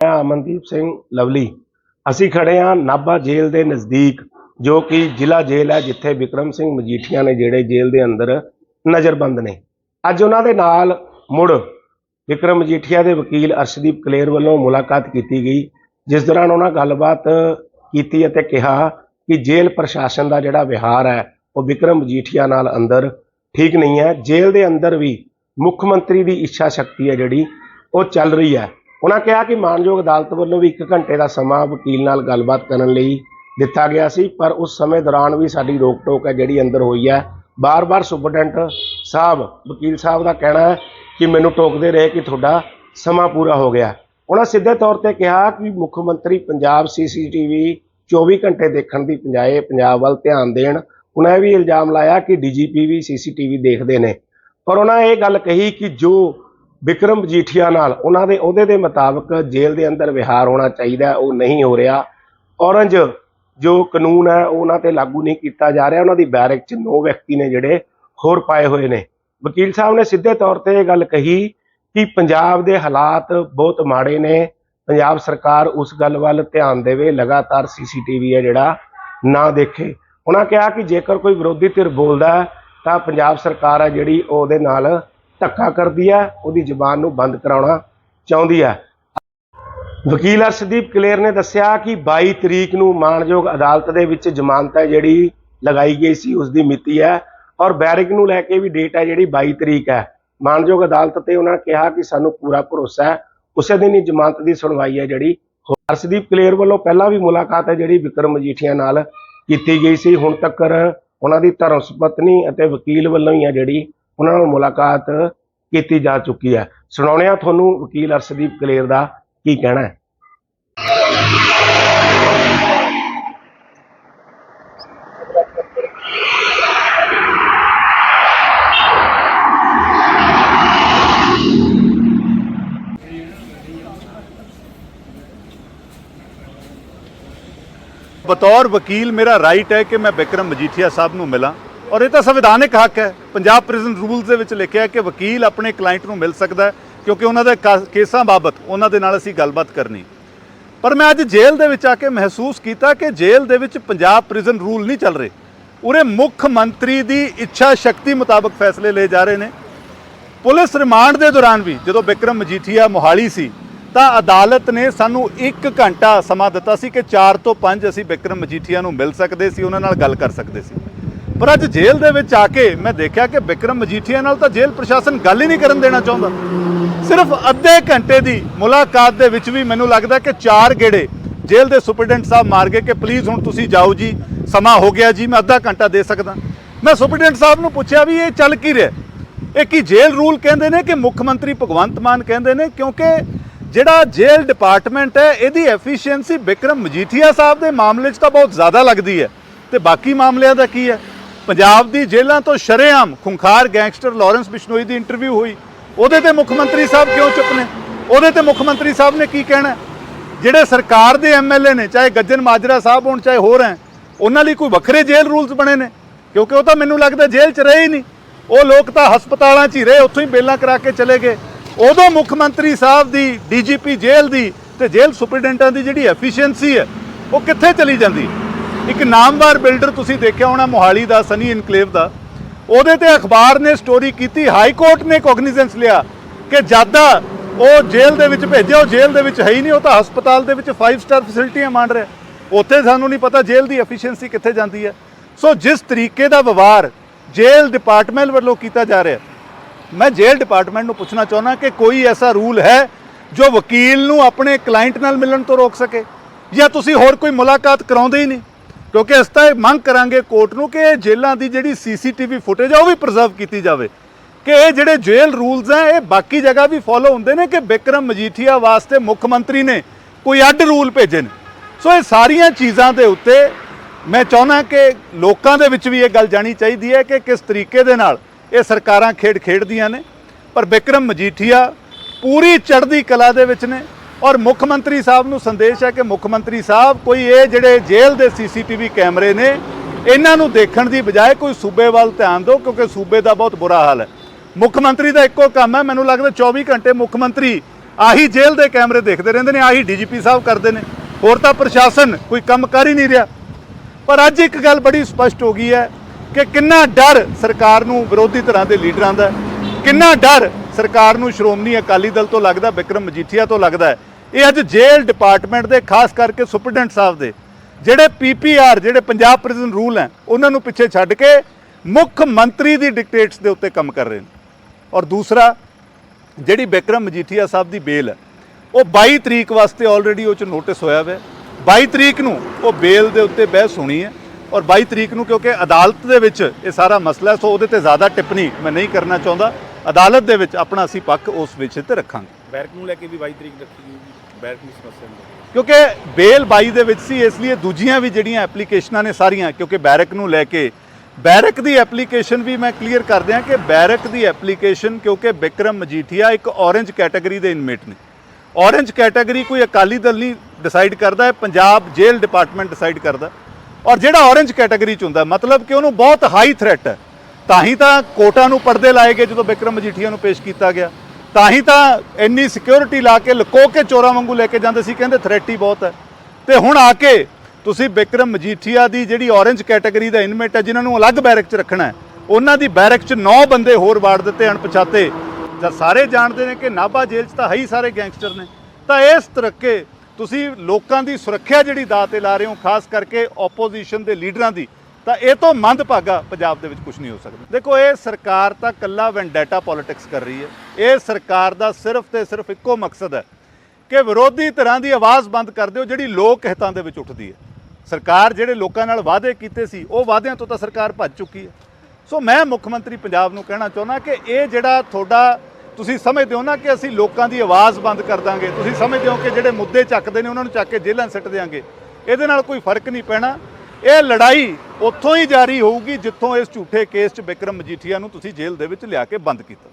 ਮੈਂ ਅਮਨਦੀਪ ਸਿੰਘ ਲਵਲੀ। ਅਸੀਂ ਖੜੇ ਹਾਂ ਨਾਭਾ ਜੇਲ੍ਹ ਦੇ ਨਜ਼ਦੀਕ, ਜੋ ਕਿ ਜ਼ਿਲ੍ਹਾ ਜੇਲ੍ਹ ਹੈ, ਜਿੱਥੇ ਵਿਕਰਮ ਸਿੰਘ ਮਜੀਠੀਆ ਨੇ ਜਿਹੜੇ ਜੇਲ੍ਹ ਦੇ ਅੰਦਰ ਨਜ਼ਰਬੰਦ ਨੇ। ਅੱਜ ਉਹਨਾਂ ਦੇ ਨਾਲ ਮੁੜ ਵਿਕਰਮ ਮਜੀਠੀਆ ਦੇ ਵਕੀਲ ਅਰਸ਼ਦੀਪ ਕਲੇਰ ਵੱਲੋਂ ਮੁਲਾਕਾਤ ਕੀਤੀ ਗਈ, ਜਿਸ ਦੌਰਾਨ ਉਹਨਾਂ ਗੱਲਬਾਤ ਕੀਤੀ ਅਤੇ ਕਿਹਾ ਕਿ ਜੇਲ੍ਹ ਪ੍ਰਸ਼ਾਸਨ ਦਾ ਜਿਹੜਾ ਵਿਹਾਰ ਹੈ, ਉਹ ਵਿਕਰਮ ਮਜੀਠੀਆ ਨਾਲ ਅੰਦਰ ਠੀਕ ਨਹੀਂ ਹੈ। ਜੇਲ੍ਹ ਦੇ ਅੰਦਰ ਵੀ ਮੁੱਖ ਮੰਤਰੀ ਦੀ ਇੱਛਾ ਸ਼ਕਤੀ ਹੈ ਜਿਹੜੀ, ਉਹ ਚੱਲ ਰਹੀ ਹੈ। ਉਹਨਾਂ ਕਿਹਾ ਕਿ ਮਾਨਯੋਗ ਅਦਾਲਤ ਵੱਲੋਂ ਵੀ 1 ਘੰਟੇ ਦਾ ਸਮਾਂ ਵਕੀਲ ਨਾਲ ਗੱਲਬਾਤ ਕਰਨ ਲਈ ਦਿੱਤਾ ਗਿਆ ਸੀ, ਪਰ ਉਸ ਸਮੇਂ ਦੌਰਾਨ ਵੀ ਸਾਡੀ ਰੋਕ ਟੋਕ ਹੈ ਜਿਹੜੀ ਅੰਦਰ ਹੋਈ ਹੈ। ਬਾਰ-ਬਾਰ ਸੁਪਰਡੈਂਟ ਸਾਹਿਬ, ਵਕੀਲ ਸਾਹਿਬ ਦਾ ਕਹਿਣਾ ਹੈ ਕਿ ਮੈਨੂੰ ਟੋਕਦੇ ਰਹੇ ਕਿ ਤੁਹਾਡਾ ਸਮਾਂ ਪੂਰਾ ਹੋ ਗਿਆ। ਉਹਨਾਂ ਸਿੱਧੇ ਤੌਰ ਤੇ ਕਿਹਾ ਕਿ ਮੁੱਖ ਮੰਤਰੀ ਪੰਜਾਬ ਸੀਸੀਟੀਵੀ 24 ਘੰਟੇ ਦੇਖਣ ਦੀ ਬਜਾਏ ਪੰਜਾਬ ਵੱਲ ਧਿਆਨ ਦੇਣ। ਉਹਨਾਂ ਇਹ ਵੀ ਇਲਜ਼ਾਮ ਲਾਇਆ ਕਿ ਡੀਜੀਪੀ ਵੀ ਸੀਸੀਟੀਵੀ ਦੇਖਦੇ ਨੇ। ਪਰ ਉਹਨਾਂ ਇਹ ਗੱਲ ਕਹੀ ਕਿ ਜੋ ਵਿਕਰਮ ਮਜੀਠੀਆ ਨਾਲ, ਉਹਨਾਂ ਦੇ ਅਹੁਦੇ ਦੇ ਮੁਤਾਬਕ ਜੇਲ੍ਹ ਦੇ ਅੰਦਰ ਵਿਹਾਰ ਹੋਣਾ ਚਾਹੀਦਾ ਉਹ ਨਹੀਂ ਹੋ ਰਿਹਾ। ਔਰੰਜ ਜੋ ਕਾਨੂੰਨ ਹੈ, ਉਹ ਉਹਨਾਂ ਤੇ ਲਾਗੂ ਨਹੀਂ ਕੀਤਾ ਜਾ ਰਿਹਾ। ਉਹਨਾਂ ਦੀ ਬੈਰਕ 'ਚ ਨੌ ਵਿਅਕਤੀ ਨੇ ਜਿਹੜੇ ਹੋਰ ਪਾਏ ਹੋਏ ਨੇ। ਵਕੀਲ ਸਾਹਿਬ ਨੇ ਸਿੱਧੇ ਤੌਰ ਤੇ ਇਹ ਗੱਲ ਕਹੀ ਕਿ ਪੰਜਾਬ ਦੇ ਹਾਲਾਤ ਬਹੁਤ ਮਾੜੇ ਨੇ। ਪੰਜਾਬ ਸਰਕਾਰ ਉਸ ਗੱਲ ਵੱਲ ਧਿਆਨ ਦੇਵੇ, ਲਗਾਤਾਰ ਸੀਸੀਟੀਵੀ ਹੈ ਜਿਹੜਾ, ਨਾ ਦੇਖੇ। ਉਹਨਾਂ ਕਿਹਾ ਕਿ ਜੇਕਰ ਕੋਈ ਵਿਰੋਧੀ ਧਿਰ ਬੋਲਦਾ ਤਾਂ ਪੰਜਾਬ ਸਰਕਾਰ ਹੈ ਜਿਹੜੀ ਉਹਦੇ ਨਾਲ ਧੱਕਾ ਕਰਦੀ ਹੈ ਉਹਦੀ ਜ਼ੁਬਾਨ ਨੂੰ ਬੰਦ ਕਰਾਉਣਾ ਚਾਹੁੰਦੀ ਹੈ ਵਕੀਲ ਅਰਸ਼ਦੀਪ ਕਲੇਰ ਨੇ ਦੱਸਿਆ ਕਿ 22 ਤਰੀਕ ਨੂੰ ਮਾਨਯੋਗ ਅਦਾਲਤ ਦੇ ਵਿੱਚ ਜ਼ਮਾਨਤ ਹੈ ਜਿਹੜੀ ਲਗਾਈ ਗਈ ਸੀ ਉਸ ਦੀ ਮਿਤੀ ਹੈ ਔਰ ਬੈਰਿਕ ਨੂੰ ਲੈ ਕੇ ਵੀ ਡੇਟ ਹੈ ਜਿਹੜੀ 22 ਤਰੀਕ ਹੈ। ਮਾਨਯੋਗ ਅਦਾਲਤ ਤੇ ਉਹਨਾਂ ਕਿਹਾ ਕਿ ਸਾਨੂੰ ਪੂਰਾ ਭਰੋਸਾ ਹੈ, ਉਸੇ ਦਿਨ ਹੀ ਜ਼ਮਾਨਤ ਦੀ ਸੁਣਵਾਈ ਹੈ ਜਿਹੜੀ। ਹੋ- ਅਰਸ਼ਦੀਪ ਕਲੇਰ ਵੱਲੋਂ ਪਹਿਲਾਂ ਵੀ ਮੁਲਾਕਾਤ ਹੈ ਜਿਹੜੀ ਵਿਕਰਮ ਮਜੀਠੀਆ ਨਾਲ ਕੀਤੀ ਗਈ ਸੀ, ਹੁਣ ਤੱਕ ਉਹਨਾਂ ਦੀ ਧਰਮ ਸੁਪਤਨੀ ਅਤੇ ਵਕੀਲ ਵੱਲੋਂ ਹੀ ਹੈ ਜਿਹੜੀ ਉਹਨਾਂ ਨਾਲ ਮੁਲਾਕਾਤ ਕੀਤੀ ਜਾ ਚੁੱਕੀ ਹੈ। ਸੁਣਾਉਣੇ ਆ ਤੁਹਾਨੂੰ ਵਕੀਲ ਅਰਸ਼ਦੀਪ ਕਲੇਰ ਦਾ ਕੀ ਕਹਿਣਾ ਹੈ? ਬਤੌਰ ਵਕੀਲ ਮੇਰਾ ਰਾਈਟ ਹੈ ਕਿ ਮੈਂ ਬਿਕਰਮ ਮਜੀਠੀਆ ਸਾਹਿਬ ਨੂੰ ਮਿਲਾਂ। ਔਰ ਇਹ ਤਾਂ ਸੰਵਿਧਾਨਿਕ ਹੱਕ ਹੈ। ਪੰਜਾਬ ਪ੍ਰਿਜ਼ਨ ਰੂਲਸ ਦੇ ਵਿੱਚ ਲਿਖਿਆ ਕਿ ਵਕੀਲ ਆਪਣੇ ਕਲਾਇੰਟ ਨੂੰ ਮਿਲ ਸਕਦਾ ਹੈ ਕਿਉਂਕਿ ਉਹਨਾਂ ਦੇ ਕਾ- ਕੇਸਾਂ ਬਾਬਤ ਉਹਨਾਂ ਦੇ ਨਾਲ ਅਸੀਂ ਗੱਲਬਾਤ ਕਰਨੀ। ਪਰ ਮੈਂ ਅੱਜ ਜੇਲ੍ਹ ਦੇ ਵਿੱਚ ਆ ਕੇ ਮਹਿਸੂਸ ਕੀਤਾ ਕਿ ਜੇਲ੍ਹ ਦੇ ਵਿੱਚ ਪੰਜਾਬ ਪ੍ਰਿਜ਼ਨ ਰੂਲ ਨਹੀਂ ਚੱਲ ਰਹੇ। ਉਰੇ ਮੁੱਖ ਮੰਤਰੀ ਦੀ ਇੱਛਾ ਸ਼ਕਤੀ ਮੁਤਾਬਕ ਫੈਸਲੇ ਲਏ ਜਾ ਰਹੇ ਨੇ। ਪੁਲਿਸ ਰਿਮਾਂਡ ਦੇ ਦੌਰਾਨ ਵੀ ਜਦੋਂ ਬਿਕਰਮ ਮਜੀਠੀਆ ਮੋਹਾਲੀ ਸੀ, ਤਾਂ ਅਦਾਲਤ ਨੇ ਸਾਨੂੰ 1 ਘੰਟਾ ਸਮਾਂ ਦਿੱਤਾ ਸੀ ਕਿ 4 ਤੋਂ 5 ਅਸੀਂ ਬਿਕਰਮ ਮਜੀਠੀਆ ਨੂੰ ਮਿਲ ਸਕਦੇ ਸੀ, ਉਹਨਾਂ ਨਾਲ ਗੱਲ ਕਰ ਸਕਦੇ ਸੀ। ਪਰ ਅੱਜ ਜੇਲ੍ਹ ਦੇ ਵਿੱਚ ਆ ਕੇ ਮੈਂ ਦੇਖਿਆ ਕਿ ਬਿਕਰਮ ਮਜੀਠੀਆ ਨਾਲ ਤਾਂ ਜੇਲ੍ਹ ਪ੍ਰਸ਼ਾਸਨ ਗੱਲ ਹੀ ਨਹੀਂ ਕਰਨ ਦੇਣਾ ਚਾਹੁੰਦਾ। ਸਿਰਫ ਅੱਧੇ ਘੰਟੇ ਦੀ ਮੁਲਾਕਾਤ ਦੇ ਵਿੱਚ ਵੀ ਮੈਨੂੰ ਲੱਗਦਾ ਕਿ ਚਾਰ ਗੇੜੇ ਜੇਲ੍ਹ ਦੇ ਸੁਪਰਡੈਂਟ ਸਾਹਿਬ ਮਾਰ ਗਏ ਕਿ ਪਲੀਜ਼ ਹੁਣ ਤੁਸੀਂ ਜਾਓ ਜੀ, ਸਮਾਂ ਹੋ ਗਿਆ ਜੀ, ਮੈਂ ਅੱਧਾ ਘੰਟਾ ਦੇ ਸਕਦਾ। ਮੈਂ ਸੁਪਰਡੈਂਟ ਸਾਹਿਬ ਨੂੰ ਪੁੱਛਿਆ ਵੀ ਇਹ ਚੱਲ ਕੀ ਰਿਹਾ ਇਹ ਕੀ ਜੇਲ੍ਹ ਰੂਲ ਕਹਿੰਦੇ ਨੇ ਕਿ ਮੁੱਖ ਮੰਤਰੀ ਭਗਵੰਤ ਮਾਨ ਕਹਿੰਦੇ ਨੇ? ਕਿਉਂਕਿ ਜਿਹੜਾ ਜੇਲ੍ਹ ਡਿਪਾਰਟਮੈਂਟ ਹੈ, ਇਹਦੀ ਐਫੀਸ਼ੀਐਂਸੀ ਬਿਕਰਮ ਮਜੀਠੀਆ ਸਾਹਿਬ ਦੇ ਮਾਮਲੇ 'ਚ ਤਾਂ ਬਹੁਤ ਜ਼ਿਆਦਾ ਲੱਗਦੀ ਹੈ। ਤੇ ਬਾਕੀ ਮਾਮਲਿਆਂ ਦਾ ਕੀ ਹੈ? ਪੰਜਾਬ ਦੀ ਜੇਲ੍ਹਾਂ ਤੋਂ ਸ਼ਰੇਆਮ ਖੁੰਖਾਰ ਗੈਂਗਸਟਰ ਲਾਰੈਂਸ ਬਿਸ਼ਨੋਈ ਦੀ ਇੰਟਰਵਿਊ ਹੋਈ। ਉਹਦੇ ਤੇ ਮੁੱਖ ਮੰਤਰੀ ਸਾਹਿਬ ਕਿਉਂ ਚੁੱਪ ਨੇ? ਉਹਦੇ ਤੇ ਮੁੱਖ ਮੰਤਰੀ ਸਾਹਿਬ ਨੇ ਕੀ ਕਹਿਣਾ? ਜਿਹੜੇ ਸਰਕਾਰ ਦੇ ਐਮਐਲਏ ਨੇ, ਚਾਹੇ ਗੱਜਨ ਮਾਜਰਾ ਸਾਹਿਬ ਹੋਣ, ਚਾਹੇ ਹੋਰ ਹੈ ਉਹਨਾਂ ਲਈ ਕੋਈ ਵੱਖਰੇ ਜੇਲ੍ਹ ਰੂਲਸ ਬਣੇ ਨੇ? ਕਿਉਂਕਿ ਉਹ ਤਾਂ ਮੈਨੂੰ ਲੱਗਦਾ ਜੇਲ੍ਹ 'ਚ ਰਹੇ ਹੀ ਨਹੀਂ। ਉਹ ਲੋਕ ਤਾਂ ਹਸਪਤਾਲਾਂ 'ਚ ਹੀ ਰਹੇ, ਉੱਥੋਂ ਹੀ ਬੇਲਾਂ ਕਰਾ ਕੇ ਚਲੇ ਗਏ। ਉਦੋਂ ਮੁੱਖ ਮੰਤਰੀ ਸਾਹਿਬ ਦੀ ਡੀਜੀਪੀ ਜੇਲ੍ਹ ਦੀ ਤੇ ਜੇਲ੍ਹ ਸੁਪਰਡੈਂਟਾਂ ਦੀ ਜਿਹੜੀ ਐਫੀਸ਼ੀਐਂਸੀ ਹੈ, ਉਹ ਕਿੱਥੇ ਚਲੀ ਜਾਂਦੀ? ਇੱਕ ਨਾਮਵਾਰ ਬਿਲਡਰ ਤੁਸੀਂ ਦੇਖਿਆ ਹੋਣਾ, ਮੋਹਾਲੀ ਦਾ, ਸਨੀ ਇਨਕਲੇਵ ਦਾ। ਉਹਦੇ ਤੇ ਅਖਬਾਰ ਨੇ ਸਟੋਰੀ ਕੀਤੀ ਹਾਈ ਕੋਰਟ ਨੇ ਕੋਗਨੀਜ਼ੈਂਸ ਲਿਆ ਕਿ ਜ਼ਿਆਦਾ ਉਹ ਜੇਲ੍ਹ ਦੇ ਵਿੱਚ ਭੇਜਿਆ, ਉਹ ਜੇਲ੍ਹ ਦੇ ਵਿੱਚ ਹੈ ਹੀ ਨਹੀਂ, ਉਹ ਤਾਂ ਹਸਪਤਾਲ ਦੇ ਵਿੱਚ 5 ਸਟਾਰ ਫੈਸਿਲਿਟੀਆਂ ਮੰਨ ਰਿਹਾ। ਉੱਥੇ ਸਾਨੂੰ ਨਹੀਂ ਪਤਾ ਜੇਲ੍ਹ ਦੀ ਐਫੀਸ਼ੀਐਂਸੀ ਕਿੱਥੇ ਜਾਂਦੀ ਹੈ। ਸੋ ਜਿਸ ਤਰੀਕੇ ਦਾ ਵਿਵਹਾਰ ਜੇਲ੍ਹ ਡਿਪਾਰਟਮੈਂਟ ਵੱਲੋਂ ਕੀਤਾ ਜਾ ਰਿਹਾ, ਮੈਂ ਜੇਲ੍ਹ ਡਿਪਾਰਟਮੈਂਟ ਨੂੰ ਪੁੱਛਣਾ ਚਾਹੁੰਦਾ ਕਿ ਕੋਈ ਐਸਾ ਰੂਲ ਹੈ ਜੋ ਵਕੀਲ ਨੂੰ ਆਪਣੇ ਕਲਾਇੰਟ ਨਾਲ ਮਿਲਣ ਤੋਂ ਰੋਕ ਸਕੇ? ਜਾਂ ਤੁਸੀਂ ਹੋਰ ਕੋਈ ਮੁਲਾਕਾਤ ਕਰਾਉਂਦੇ ਹੀ ਨਹੀਂ? ਕਿਉਂਕਿ ਅਸੀਂ ਤਾਂ ਇਹ ਮੰਗ ਕਰਾਂਗੇ ਕੋਰਟ ਨੂੰ ਕਿ ਇਹ ਜੇਲ੍ਹਾਂ ਦੀ ਜਿਹੜੀ ਸੀਸੀਟੀਵੀ ਫੁਟੇਜ ਆ, ਉਹ ਵੀ ਪ੍ਰੀਜ਼ਰਵ ਕੀਤੀ ਜਾਵੇ। ਕਿ ਇਹ ਜਿਹੜੇ ਜੇਲ੍ਹ ਰੂਲਸ ਆ, ਇਹ ਬਾਕੀ ਜਗ੍ਹਾ ਵੀ ਫੋਲੋ ਹੁੰਦੇ ਨੇ ਕਿ ਬਿਕਰਮ ਮਜੀਠੀਆ ਵਾਸਤੇ ਮੁੱਖ ਮੰਤਰੀ ਨੇ ਕੋਈ ਅੱਡ ਰੂਲ ਭੇਜੇ ਨੇ। ਸੋ ਇਹ ਸਾਰੀਆਂ ਚੀਜ਼ਾਂ ਦੇ ਉੱਤੇ ਮੈਂ ਚਾਹੁੰਦਾ ਕਿ ਲੋਕਾਂ ਦੇ ਵਿੱਚ ਵੀ ਇਹ ਗੱਲ ਜਾਣੀ ਚਾਹੀਦੀ ਹੈ ਕਿ ਕਿਸ ਤਰੀਕੇ ਦੇ ਨਾਲ ਇਹ ਸਰਕਾਰਾਂ ਖੇਡ ਖੇਡਦੀਆਂ ਨੇ। ਪਰ ਬਿਕਰਮ ਮਜੀਠੀਆ ਪੂਰੀ ਚੜ੍ਹਦੀ ਕਲਾ ਦੇ ਵਿੱਚ ਨੇ। ਔਰ ਮੁੱਖ ਮੰਤਰੀ ਸਾਹਿਬ ਨੂੰ ਸੰਦੇਸ਼ ਹੈ ਕਿ ਮੁੱਖ ਮੰਤਰੀ ਸਾਹਿਬ, ਕੋਈ ਇਹ ਜਿਹੜੇ ਜੇਲ੍ਹ ਦੇ ਸੀਸੀਟੀਵੀ ਕੈਮਰੇ ਨੇ, ਇਹਨਾਂ ਨੂੰ ਦੇਖਣ ਦੀ ਬਜਾਏ ਕੋਈ ਸੂਬੇ ਵੱਲ ਧਿਆਨ ਦਿਓ, ਕਿਉਂਕਿ ਸੂਬੇ ਦਾ ਬਹੁਤ ਬੁਰਾ ਹਾਲ ਹੈ। ਮੁੱਖ ਮੰਤਰੀ ਦਾ ਇੱਕੋ ਕੰਮ ਹੈ, ਮੈਨੂੰ ਲੱਗਦਾ 24 ਘੰਟੇ ਮੁੱਖ ਮੰਤਰੀ ਆਹੀ ਜੇਲ੍ਹ ਦੇ ਕੈਮਰੇ ਦੇਖਦੇ ਰਹਿੰਦੇ ਨੇ, ਆਹੀ ਡੀਜੀਪੀ ਸਾਹਿਬ ਕਰਦੇ ਨੇ। ਹੋਰ ਤਾਂ ਪ੍ਰਸ਼ਾਸਨ ਕੋਈ ਕੰਮ ਕਰ ਹੀ ਨਹੀਂ ਰਿਹਾ। ਪਰ ਅੱਜ ਇੱਕ ਗੱਲ ਬੜੀ ਸਪਸ਼ਟ ਹੋ ਗਈ ਹੈ ਕਿ ਕਿੰਨਾ ਡਰ ਸਰਕਾਰ ਨੂੰ ਵਿਰੋਧੀ ਧਿਰਾਂ ਦੇ ਲੀਡਰਾਂ ਦਾ ਕਿੰਨਾ ਡਰ ਸਰਕਾਰ ਨੂੰ ਸ਼੍ਰੋਮਣੀ ਅਕਾਲੀ ਦਲ ਤੋਂ ਲੱਗਦਾ, ਵਿਕਰਮ ਮਜੀਠੀਆ ਤੋਂ ਲੱਗਦਾ ਇਹ ਅੱਜ ਜੇਲ੍ਹ ਡਿਪਾਰਟਮੈਂਟ ਦੇ, ਖਾਸ ਕਰਕੇ ਸੁਪਰਡੈਂਟ ਸਾਹਿਬ ਦੇ। ਜਿਹੜੇ ਪੀਪੀਆਰ ਜਿਹੜੇ ਪੰਜਾਬ ਪ੍ਰਿਜ਼ਨ ਰੂਲ ਹੈ, ਉਹਨਾਂ ਨੂੰ ਪਿੱਛੇ ਛੱਡ ਕੇ ਮੁੱਖ ਮੰਤਰੀ ਦੀ ਡਿਕਟੇਟਸ ਦੇ ਉੱਤੇ ਕੰਮ ਕਰ ਰਹੇ ਨੇ। ਔਰ ਦੂਸਰਾ, ਜਿਹੜੀ ਬਿਕਰਮ ਮਜੀਠੀਆ ਸਾਹਿਬ ਦੀ ਬੇਲ ਹੈ, ਉਹ 22 ਤਰੀਕ ਵਾਸਤੇ ਆਲਰੇਡੀ ਉਹ ਚ ਨੋਟਿਸ ਹੋਇਆ ਹੋਇਆ ਹੈ। 22 ਤਰੀਕ ਨੂੰ ਉਹ ਬੇਲ ਦੇ ਉੱਤੇ ਬਹਿਸ ਹੋਣੀ ਹੈ ਔਰ 22 ਤਰੀਕ ਨੂੰ ਕਿਉਂਕਿ ਅਦਾਲਤ ਦੇ ਵਿੱਚ ਇਹ ਸਾਰਾ ਮਸਲਾ ਸੋ ਉਹਦੇ ਤੇ ਜ਼ਿਆਦਾ ਟਿੱਪਣੀ ਮੈਂ ਨਹੀਂ ਕਰਨਾ ਚਾਹੁੰਦਾ। ਅਦਾਲਤ ਦੇ ਵਿੱਚ ਆਪਣਾ ਅਸੀਂ ਪੱਖ ਉਸ ਵਿਸ਼ੇ ਤੇ ਰੱਖਾਂਗੇ। ਬੈਰਕ ਨੂੰ ਲੈ ਕੇ ਵੀ 22 ਤਰੀਕ ਰੱਖੀ ਗਈ ਜੀ, ਬੈਰਕ ਦੀ ਸਮੱਸਿਆ ਨੂੰ ਕਿਉਂਕਿ ਬੇਲ 22 ਦੇ ਵਿੱਚ ਸੀ, ਇਸ ਲਈ ਦੂਜੀਆਂ ਵੀ ਜਿਹੜੀਆਂ ਐਪਲੀਕੇਸ਼ਨਾਂ ਨੇ ਸਾਰੀਆਂ, ਕਿਉਂਕਿ ਬੈਰਕ ਨੂੰ ਲੈ ਕੇ। ਬੈਰਕ ਦੀ ਐਪਲੀਕੇਸ਼ਨ ਵੀ ਮੈਂ ਕਲੀਅਰ ਕਰ ਦਿਆਂ ਕਿ ਬੈਰਕ ਦੀ ਐਪਲੀਕੇਸ਼ਨ ਕਿਉਂਕਿ ਵਿਕਰਮ ਮਜੀਠੀਆ ਇੱਕ ਔਰੇਂਜ ਕੈਟਾਗਰੀ ਦੇ ਇਨਮੇਟ ਨੇ। ਔਰੇਂਜ ਕੈਟਾਗਰੀ ਕੋਈ ਅਕਾਲੀ ਦਲ ਨਹੀਂ ਡਿਸਾਈਡ ਕਰਦਾ ਹੈ ਪੰਜਾਬ ਜੇਲ੍ਹ ਡਿਪਾਰਟਮੈਂਟ ਡਿਸਾਈਡ ਕਰਦਾ। ਔਰ ਜਿਹੜਾ ਔਰੇਂਜ ਕੈਟਾਗਰੀ ਚ ਹੁੰਦਾ, ਮਤਲਬ ਕਿ ਉਹਨੂੰ ਬਹੁਤ ਹਾਈ ਥ੍ਰੈਟ ਹੈ। ਤਾਂ ਹੀ ਤਾਂ ਕੋਟਾਂ ਨੂੰ ਪਰਦੇ ਲਾਏ ਗਏ ਜਦੋਂ ਵਿਕਰਮ ਮਜੀਠੀਆ ਨੂੰ ਪੇਸ਼ ਕੀਤਾ ਗਿਆ। ਤਾਂ ਹੀ ਤਾਂ ਇੰਨੀ ਸਿਕਿਉਰਿਟੀ ਲਾ ਕੇ ਲੁਕੋ ਕੇ ਚੋਰਾਂ ਵਾਂਗੂ ਲੈ ਕੇ ਜਾਂਦੇ ਸੀ, ਕਹਿੰਦੇ ਥ੍ਰੈਟ ਬਹੁਤ ਹੈ। ਤੇ ਹੁਣ ਆ ਕੇ ਤੁਸੀਂ ਬਿਕਰਮ ਮਜੀਠੀਆ ਦੀ ਜਿਹੜੀ ਔਰੇਂਜ ਕੈਟਾਗਰੀ ਦਾ ਇਨਮੇਟ ਹੈ, ਜਿਨ੍ਹਾਂ ਨੂੰ ਅਲੱਗ ਬੈਰਕ 'ਚ ਰੱਖਣਾ ਹੈ, ਉਹਨਾਂ ਦੀ ਬੈਰਕ 'ਚ 9 ਬੰਦੇ ਹੋਰ ਵਾੜ ਦਿੱਤੇ ਅਣਪਛਾਤੇ। ਜਾਂ ਸਾਰੇ ਜਾਣਦੇ ਨੇ ਕਿ ਨਾਭਾ ਜੇਲ੍ਹ 'ਚ ਤਾਂ ਹੈ ਹੀ ਸਾਰੇ ਗੈਂਗਸਟਰ ਨੇ। ਤਾਂ ਇਸ ਤਰੱਕੇ ਤੁਸੀਂ ਲੋਕਾਂ ਦੀ ਸੁਰੱਖਿਆ ਜਿਹੜੀ ਦਾਅ ਤੇ ਲਾ ਰਹੇ ਹੋ, ਖਾਸ ਕਰਕੇ ਆਪੋਜੀਸ਼ਨ ਦੇ ਲੀਡਰਾਂ ਦੀ ਤਾਂ ਇਹ ਤੋਂ ਮੰਦਭਾਗਾ ਪੰਜਾਬ ਦੇ ਵਿੱਚ ਕੁਝ ਨਹੀਂ ਹੋ ਸਕਦਾ। ਦੇਖੋ, ਇਹ ਸਰਕਾਰ ਤਾਂ ਕੱਲਾ ਵੈਂਡੇਟਾ ਪੋਲਿਟਿਕਸ ਕਰ ਰਹੀ ਹੈ। ਇਹ ਸਰਕਾਰ ਦਾ ਸਿਰਫ ਤੇ ਸਿਰਫ ਇੱਕੋ ਮਕਸਦ ਹੈ ਕਿ ਵਿਰੋਧੀ ਧਿਰਾਂ ਦੀ ਆਵਾਜ਼ ਬੰਦ ਕਰ ਦਿਓ, ਜਿਹੜੀ ਲੋਕ ਹਿੱਤਾਂ ਦੇ ਵਿੱਚ ਉੱਠਦੀ ਹੈ। ਸਰਕਾਰ ਜਿਹੜੇ ਲੋਕਾਂ ਨਾਲ ਵਾਅਦੇ ਕੀਤੇ ਸੀ, ਉਹ ਵਾਅਦਿਆਂ ਤੋਂ ਤਾਂ ਸਰਕਾਰ ਭੱਜ ਚੁੱਕੀ ਹੈ। ਸੋ ਮੈਂ ਮੁੱਖ ਮੰਤਰੀ ਪੰਜਾਬ ਨੂੰ ਕਹਿਣਾ ਚਾਹੁੰਦਾ ਕਿ ਇਹ ਜਿਹੜਾ ਤੁਹਾਡਾ, ਤੁਸੀਂ ਸਮਝਦੇ ਹੋ ਨਾ ਕਿ ਅਸੀਂ ਲੋਕਾਂ ਦੀ ਆਵਾਜ਼ ਬੰਦ ਕਰ ਦਾਂਗੇ। ਤੁਸੀਂ ਸਮਝਦੇ ਹੋ ਕਿ ਜਿਹੜੇ ਮੁੱਦੇ ਚੱਕਦੇ ਨੇ, ਉਹਨਾਂ ਨੂੰ ਚੱਕ ਕੇ ਜੇਲ੍ਹਾਂ ਸਿੱਟ ਦਿਆਂਗੇ। ਇਹਦੇ ਨਾਲ ਕੋਈ ਫ਼ਰਕ ਨਹੀਂ ਪੈਣਾ। ਇਹ ਲੜਾਈ ਉੱਥੋਂ ਹੀ ਜਾਰੀ ਹੋਊਗੀ ਜਿੱਥੋਂ ਇਸ ਝੂਠੇ ਕੇਸ 'ਚ ਵਿਕਰਮ ਮਜੀਠੀਆ ਨੂੰ ਤੁਸੀਂ ਜੇਲ੍ਹ ਦੇ ਵਿੱਚ ਲਿਆ ਕੇ ਬੰਦ ਕੀਤਾ।